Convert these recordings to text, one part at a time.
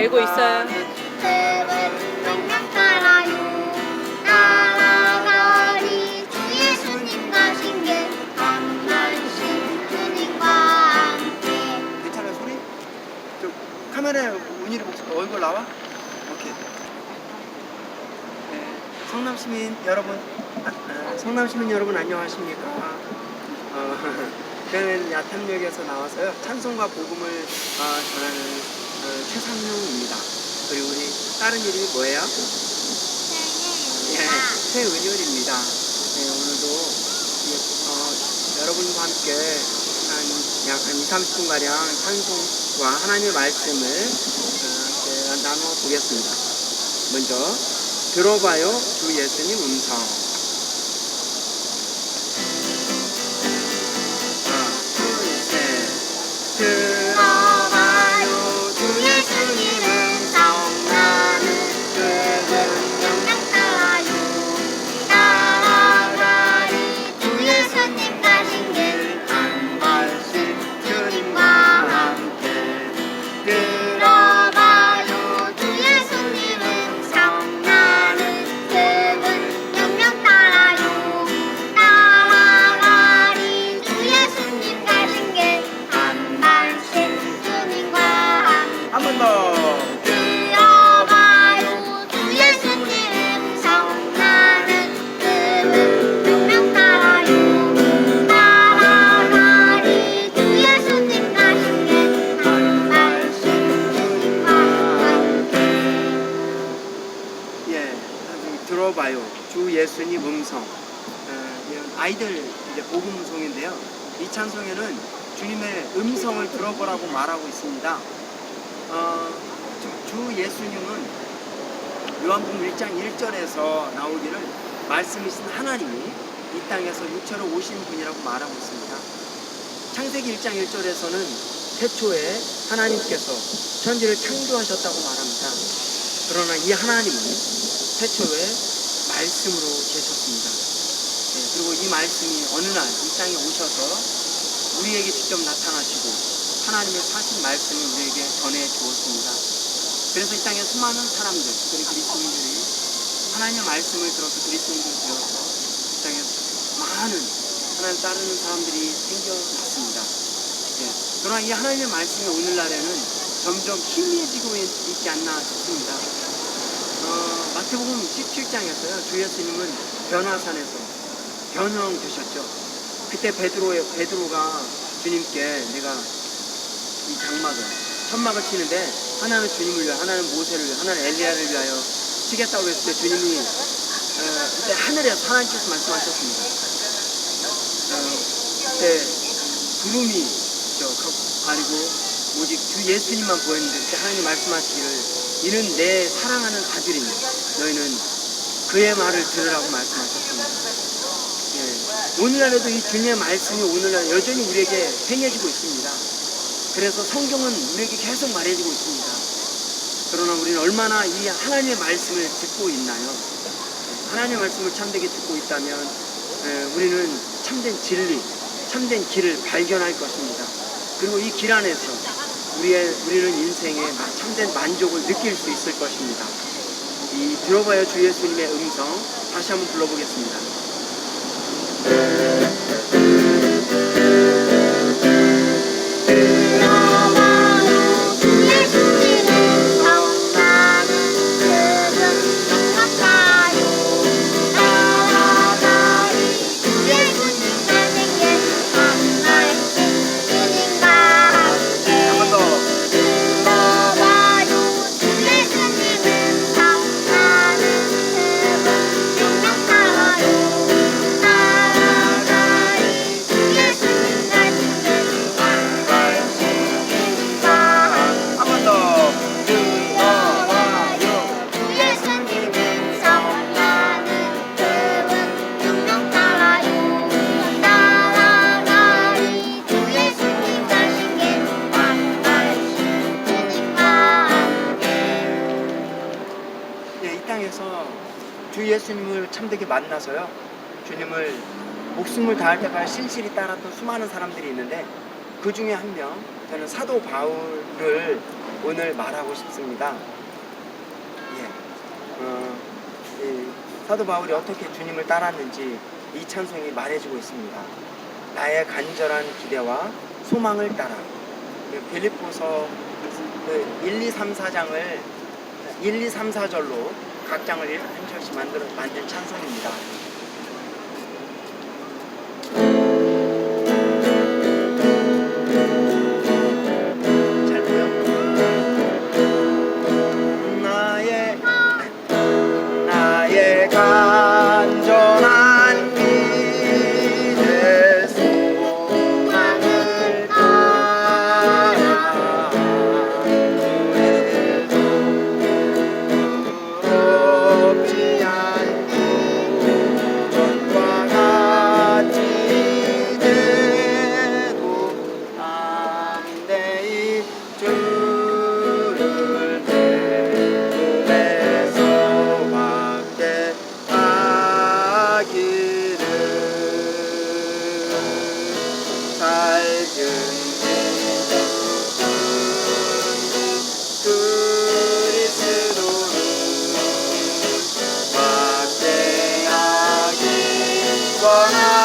되고 있어요. 은 영영 따라요 따라가리 주 예수님과 신께 한 발씩 주님과 함께 괜찮아요 소리? 저 카메라에 운이를 목소리 얼굴 나와? 오케이 네, 성남 시민 여러분 아, 아, 성남 시민 여러분 안녕하십니까 어, 저는 야탐역에서 나와서요 찬송과 복음을 어, 전하는 어, 최상용입니다 그리고 우리 다른 이름이 뭐예요? 예, 최은율입니다 네, 오늘도 이, 어, 여러분과 함께 한약한 2, 30분가량 찬송과 하나님의 말씀을 어, 이렇게 나눠 보겠습니다. 먼저 들어봐요 주 예수님 음성. 하 봐요. 주 예수님 음성. 어, 아이들 이제 복음 음성인데요. 이 찬송에는 주님의 음성을 들어보라고 말하고 있습니다. 어, 주, 주 예수님은 요한복음 1장 1절에서 나오기를 말씀이신 하나님이 이 땅에서 육체로 오신 분이라고 말하고 있습니다. 창세기 1장 1절에서는 태초에 하나님께서 천지를 창조하셨다고 말합니다. 그러나 이 하나님은 태초에 말씀으로 계셨습니다. 네, 그리고 이 말씀이 어느 날 이 땅에 오셔서 우리에게 직접 나타나시고 하나님의 사신 말씀을 우리에게 전해 주었습니다. 그래서 이 땅에 수많은 사람들, 특별히 그리스도인들이 하나님의 말씀을 들어서 그리스도인들이 되어서 이 땅에 많은 하나님 따르는 사람들이 생겨났습니다. 예, 그러나 이 하나님의 말씀이 오늘날에는 점점 희미해지고 있- 있지 않나 싶습니다. 어, 마태복음 17장에서요, 주 예수님은 변화산에서 변형되셨죠. 그때 베드로, 베드로가 주님께 내가 이 장막을, 천막을 치는데 하나는 주님을 위하여, 하나는 모세를 위하여, 하나는 엘리야를 위하여 치겠다고 했을 때 주님이 어, 그때 하늘에서 하나님께서 말씀하셨습니다. 어, 그때 구름이 가리고 오직 주 예수님만 보였는데 그때 하나님 말씀하시기를 이는 내 사랑하는 아들이니 너희는 그의 말을 들으라고 말씀하셨습니다. 예. 오늘날에도 이 주님의 말씀이 오늘날 여전히 우리에게 행해지고 있습니다. 그래서 성경은 우리에게 계속 말해지고 있습니다. 그러나 우리는 얼마나 이 하나님의 말씀을 듣고 있나요? 예, 하나님의 말씀을 참되게 듣고 있다면 예, 우리는 참된 진리, 참된 길을 발견할 것입니다. 그리고 이 길 안에서 우리의, 우리는 인생에 마- 참된 만족을 느낄 수 있을 것입니다. 이 들어봐요 주 예수님의 음성 다시 한번 불러보겠습니다. 만나서요. 주님을 목숨을 다할 때까지 신실히 따랐던 수많은 사람들이 있는데 그 중에 한 명, 저는 사도 바울을 오늘 말하고 싶습니다. 예. 어, 이 사도 바울이 어떻게 주님을 따랐는지 이 찬송이 말해주고 있습니다. 나의 간절한 기대와 소망을 따라. 그 빌립보서 그 1, 2, 3, 4장을 1, 2, 3, 4절로 각 장을 한 절씩 만들어 만든 찬송입니다. gonna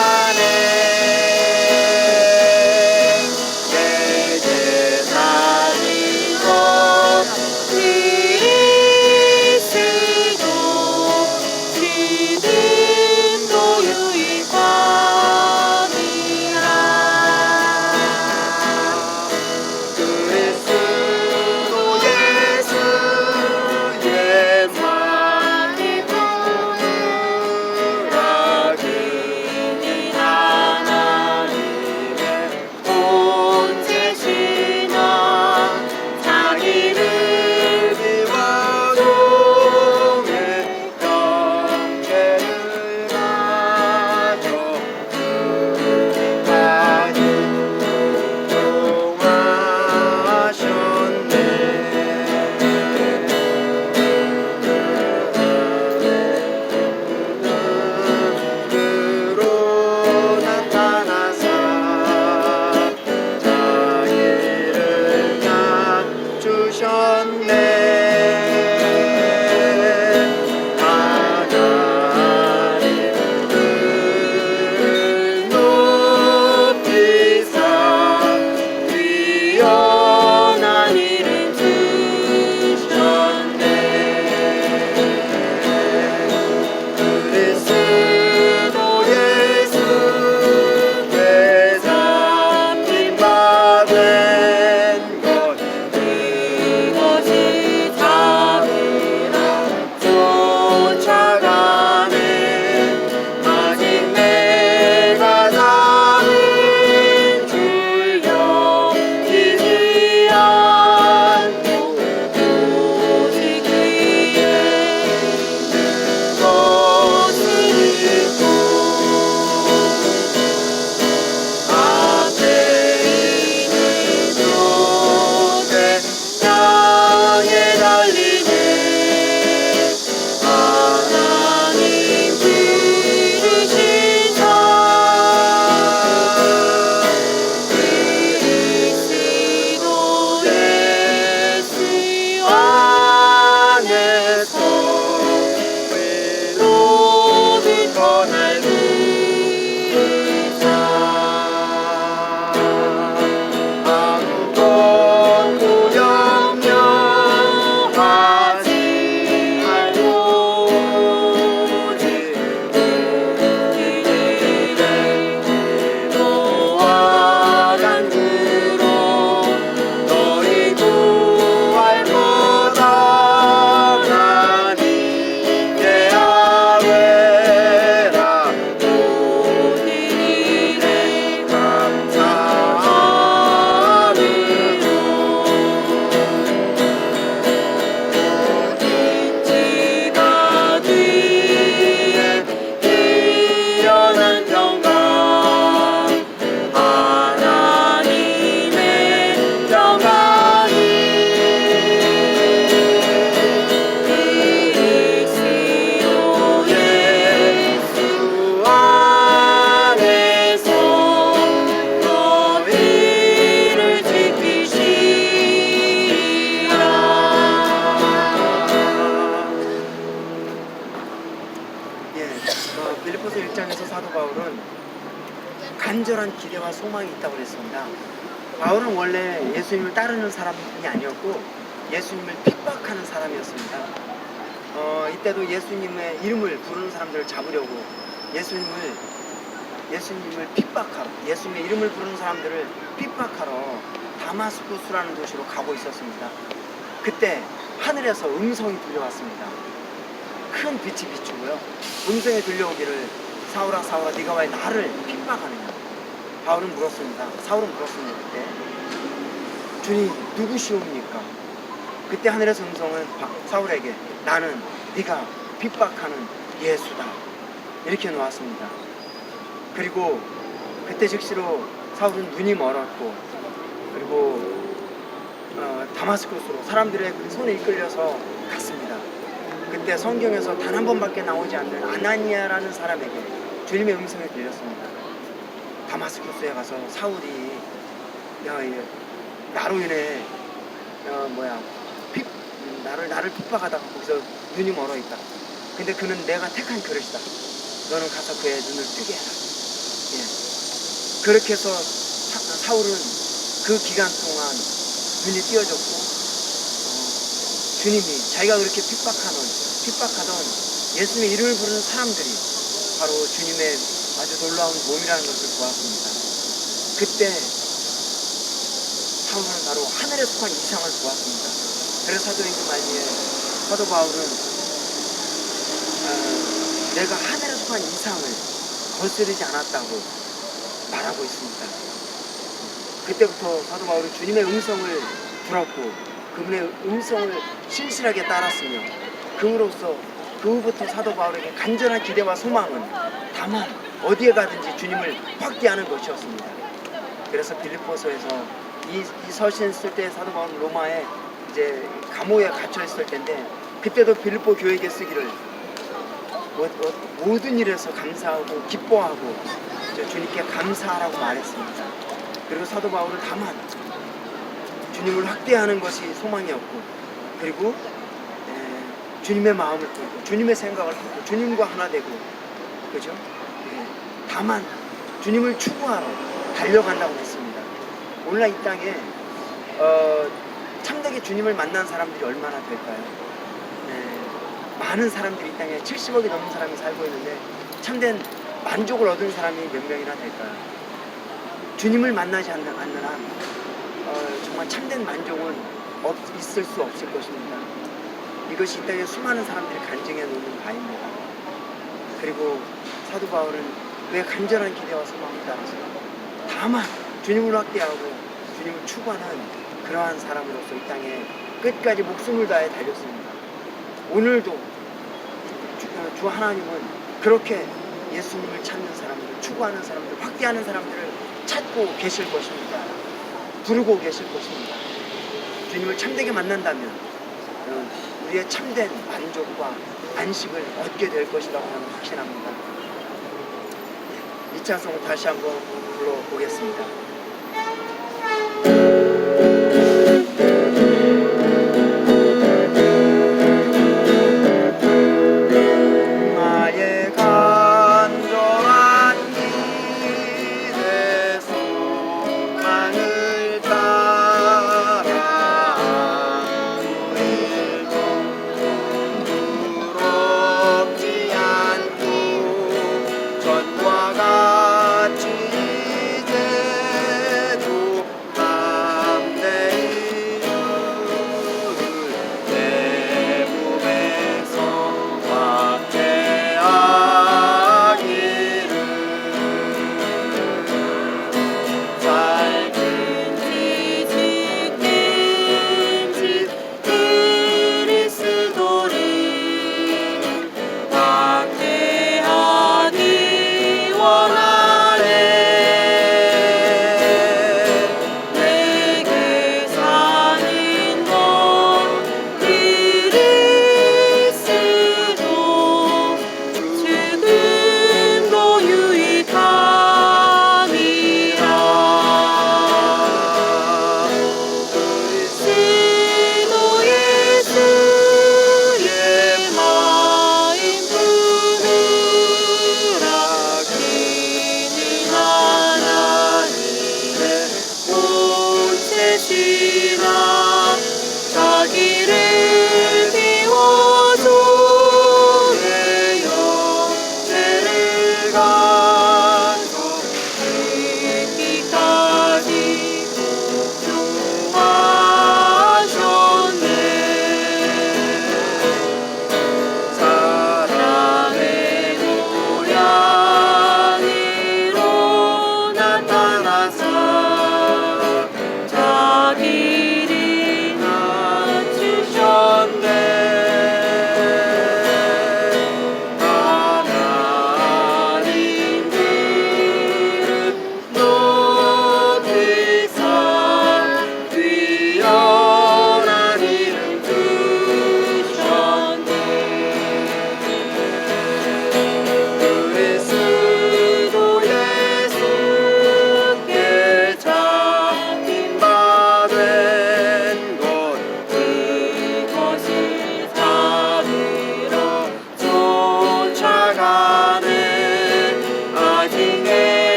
빌리포서 1장에서 사도 바울은 간절한 기대와 소망이 있다고 그랬습니다. 바울은 원래 예수님을 따르는 사람이 아니었고 예수님을 핍박하는 사람이었습니다. 어, 이때도 예수님의 이름을 부르는 사람들을 잡으려고 예수님을 예수님을 핍박하고 예수님의 이름을 부르는 사람들을 핍박하러 다마스쿠스라는 도시로 가고 있었습니다. 그때 하늘에서 음성이 들려왔습니다. 큰 빛이 비추고요. 음성이 들려오기를 사울아 사울아 네가 왜 나를 핍박하느냐? 바울은 물었습니다. 사울은 물었습니다. 그때 주님 누구시옵니까? 그때 하늘에서 음성은 바- 사울에게 나는 네가 핍박하는 예수다 이렇게 놓았습니다. 그리고 그때 즉시로 사울은 눈이 멀었고 그리고 어, 다마스쿠스로 사람들의 그 손에 이끌려서 갔습니다. 그때 성경에서 단 한 번밖에 나오지 않는 아나니아라는 사람에게 주님의 음성이 들렸습니다. 다마스쿠스에 가서 사울이 야, 이 나로 인해 어, 뭐야 핍 음, 나를 나를 핍박하다가 거기서 눈이 멀어 있다. 근데 그는 내가 택한 그릇이다. 너는 가서 그의 눈을 뜨게 해라. 예. 그렇게 해서 사, 사울은 그 기간 동안 눈이 띄어졌고 어, 주님이 자기가 그렇게 핍박하는 핍박하던 예수님의 이름을 부르는 사람들이 바로 주님의 아주 놀라운 몸이라는 것을 보았습니다. 그때 사울은 바로 하늘에 속한 이상을 보았습니다. 그래서 사도행전 말미에 사도 바울은 어, 내가 하늘에 속한 이상을 거스르지 않았다고 말하고 있습니다. 그때부터 사도 바울은 주님의 음성을 들었고 그분의 음성을 신실하게 따랐으며 그로써 그 후부터 사도 바울에게 간절한 기대와 소망은 다만 어디에 가든지 주님을 확대하는 것이었습니다. 그래서 빌립보서에서 이, 이 서신 쓸 때 사도 바울은 로마에 이제 감옥에 갇혀 있을 텐데 그때도 빌립보 교회에게 쓰기를 뭐- 뭐- 모든 일에서 감사하고 기뻐하고 주님께 감사하라고 말했습니다. 그리고 사도 바울은 다만 주님을 확대하는 것이 소망이었고 그리고 에, 주님의 마음을 품고 주님의 생각을 품고 주님과 하나 되고 그죠? 예, 다만 주님을 추구하러 달려간다고 했습니다. 오늘날 이 땅에 어, 참되게 주님을 만난 사람들이 얼마나 될까요? 예, 많은 사람들이 이 땅에 70억이 넘는 사람이 살고 있는데 참된 만족을 얻은 사람이 몇 명이나 될까요? 주님을 만나지 않는, 않는 한 어, 정말 참된 만족은 없, 있을 수 없을 것입니다. 이것이 이 땅에 수많은 사람들이 간증해 놓는 바입니다. 그리고 사도 바울은 왜 간절한 기대와 소망을 따라서 다만 주님을 확대하고 주님을 추구하는 그러한 사람으로서 이 땅에 끝까지 목숨을 다해 달렸습니다. 오늘도 주, 어, 주 하나님은 그렇게 예수님을 찾는 사람들, 추구하는 사람들, 확대하는 사람들을 찾고 계실 것입니다. 부르고 계실 것입니다. 주님을 참되게 만난다면 어, 우리의 참된 만족과 안식을 얻게 될 것이라고 저는 확신합니다. 이 찬송을 다시 한번 불러보겠습니다.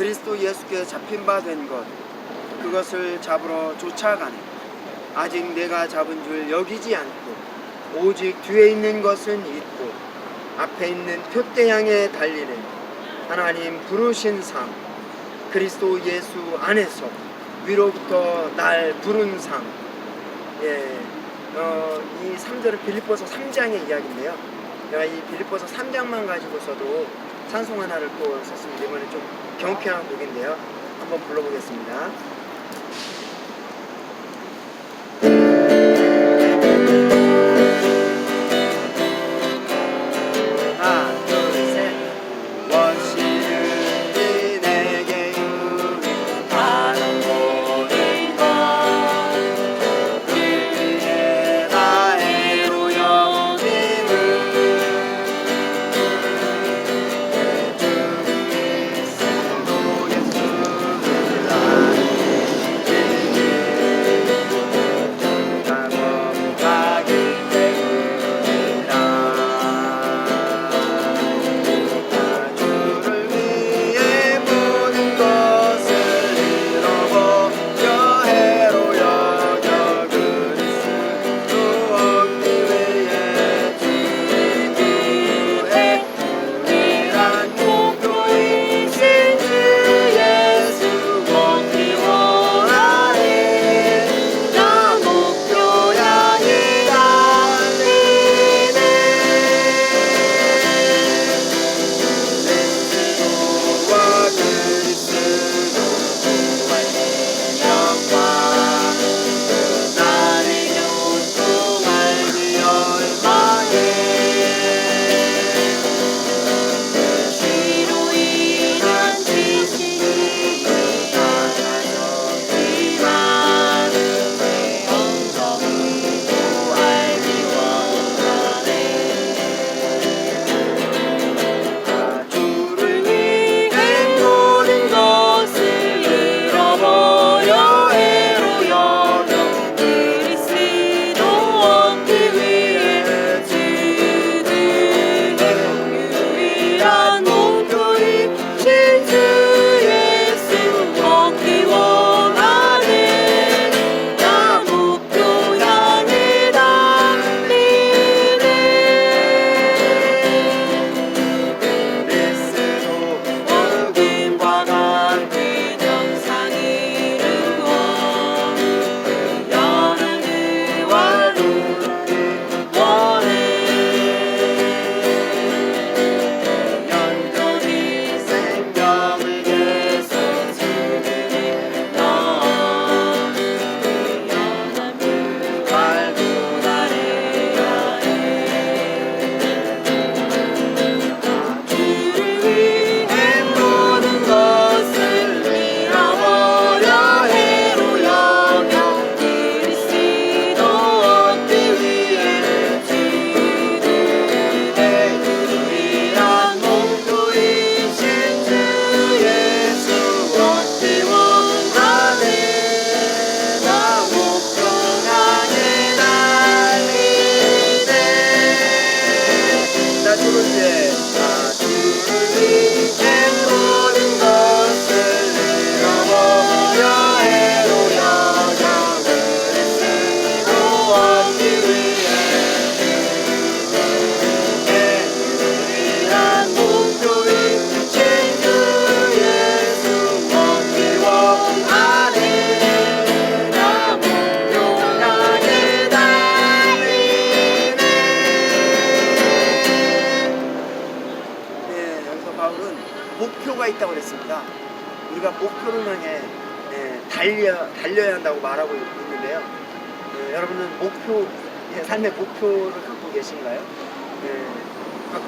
내가 된것 그것을 잡으러 쫓아가네. 아직 내가 잡은 줄 여기지 않고 오직 뒤에 있는 것은 있고 앞에 있는 표대 향해 달리는 하나님 부르신 삶 그리스도 예수 안에서 위로부터 날 부른 삶. 예, 어, 이 3절은 빌립보서 3장의 이야기인데요. 제가 이 빌립보서 3장만 가지고서도 찬송 하나를 또 썼습니다. 이번에 좀 경쾌한 곡인데요. 한번 불러보겠습니다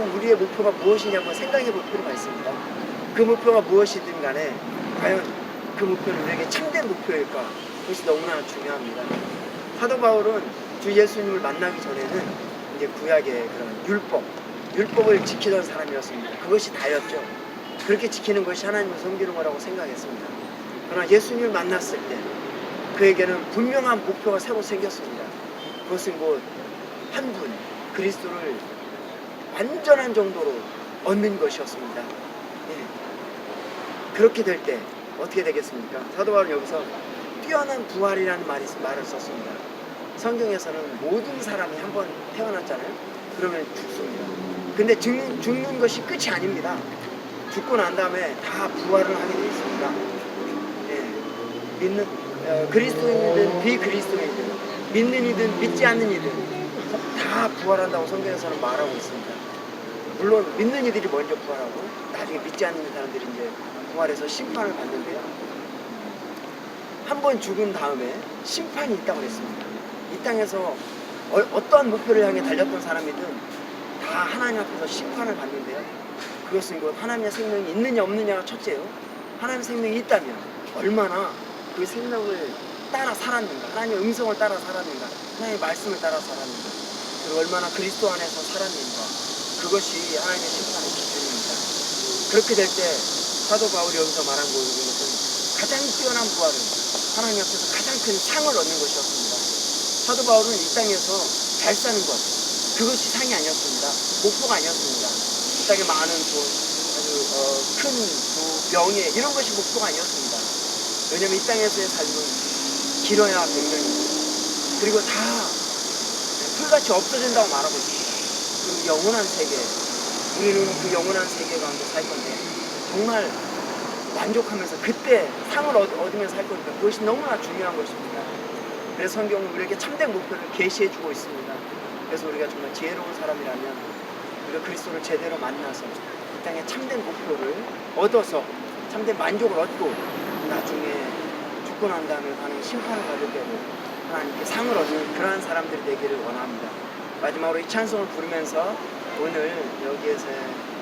예, 가끔 우리의 목표가 무엇이냐 한번 생각해 볼 필요가 있습니다. 그 목표가 무엇이든 간에 과연 그 목표는 우리에게 참된 목표일까? 그것이 너무나 중요합니다. 사도 바울은 주 예수님을 만나기 전에는 이제 구약의 그런 율법, 율법을 지키던 사람이었습니다. 그것이 다였죠. 그렇게 지키는 것이 하나님을 섬기는 거라고 생각했습니다. 그러나 예수님을 만났을 때 그에게는 분명한 목표가 새로 생겼습니다. 그것은 곧 한 분, 그리스도를 완전한 정도로 얻는 것이었습니다. 예. 그렇게 될 때 어떻게 되겠습니까? 사도 바울은 여기서 뛰어난 부활이라는 말이, 말을 썼습니다. 성경에서는 모든 사람이 한 번 태어났잖아요. 그러면 죽습니다. 근데 죽는, 죽는 것이 끝이 아닙니다. 죽고 난 다음에 다 부활을 하게 되어 있습니다. 예. 믿는 어, 그리스도인이든 비그리스도인이든 믿는 이든 믿지 않는 이든 다 부활한다고 성경에서는 말하고 있습니다. 물론 믿는 이들이 먼저 부활하고 나중에 믿지 않는 사람들이 이제 부활해서 심판을 받는데요. 한 번 죽은 다음에 심판이 있다고 그랬습니다. 이 땅에서 어, 떠한 목표를 향해 달렸던 사람이든 다 하나님 앞에서 심판을 받는데요. 그것은 곧 하나님의 생명이 있느냐 없느냐가 첫째요. 하나님의 생명이 있다면 얼마나 그 생명을 따라 살았는가, 하나님의 음성을 따라 살았는가, 하나님의 말씀을 따라 살았는가, 그리고 얼마나 그리스도 안에서 살았는가, 그것이 하나님의 심판의 기준입니다. 그렇게 될 때 사도 바울이 여기서 말한 것은 가장 뛰어난 부활은 하나님 앞에서 가장 큰 상을 얻는 것이었습니다. 사도 바울은 이 땅에서 잘 사는 것, 그것이 상이 아니었습니다. 목표가 아니었습니다. 이 땅에 많은 돈, 아주 어, 큰 부, 명예 이런 것이 목표가 아니었습니다. 왜냐하면 이 땅에서의 삶은 길어야 100년이고 그리고 다 풀같이 없어진다고 말하고 있습니다. 그 영원한 세계, 우리는 그 영원한 세계 가운데 살 건데 정말 만족하면서 그때 상을 얻, 얻으면서 살 거니까 그것이 너무나 중요한 것입니다. 그래서 성경은 우리에게 참된 목표를 계시해 주고 있습니다. 그래서 우리가 정말 지혜로운 사람이라면 우리가 그리스도를 제대로 만나서 이 땅에 참된 목표를 얻어서 참된 만족을 얻고 나중에 죽고 난 다음에 하는 심판을 받을 때도 하나님께 상을 얻는 그러한 사람들이 되기를 원합니다. 마지막으로 이 찬송을 부르면서 오늘 여기에서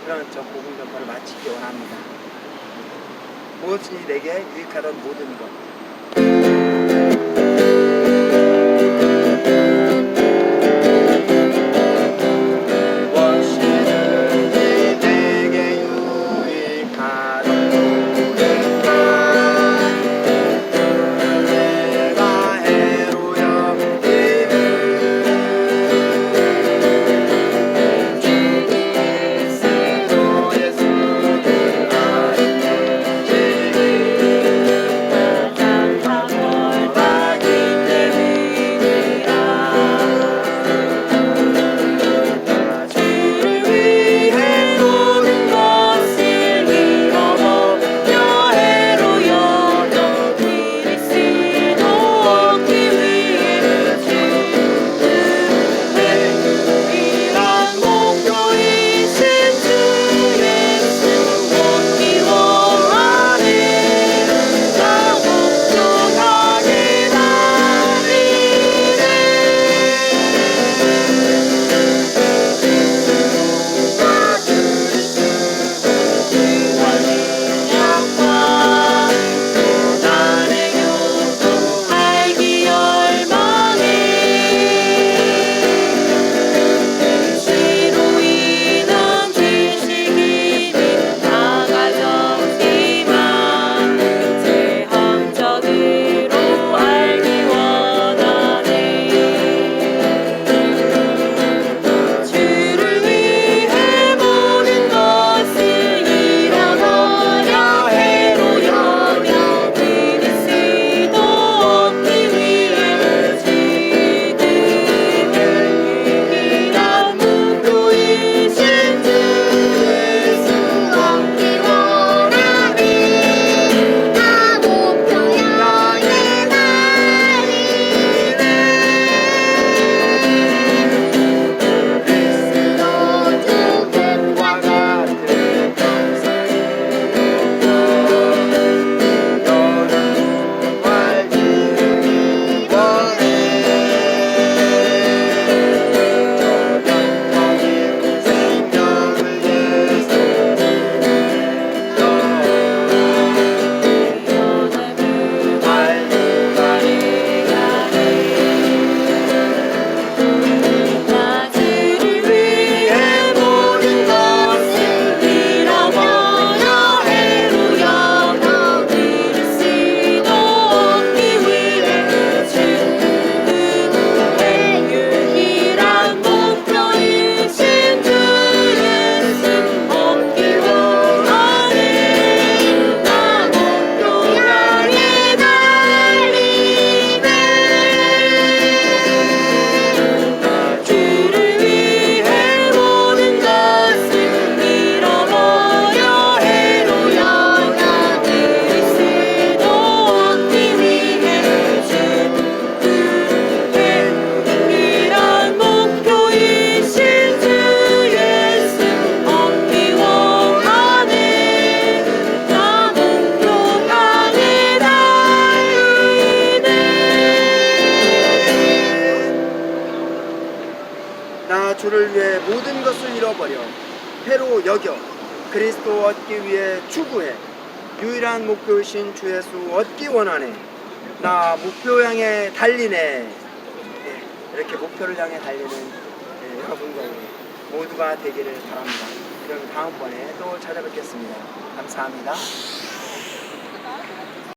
그런 저 복음 전파를 마치기 원합니다. 무엇이 내게 유익하던 모든 것 목표이신 주 예수 얻기 원하네. 나 목표 향해 달리네. 예, 이렇게 목표를 향해 달리는 예, 여러분과 우리 모두가 되기를 바랍니다. 그럼 다음번에 또 찾아뵙겠습니다. 감사합니다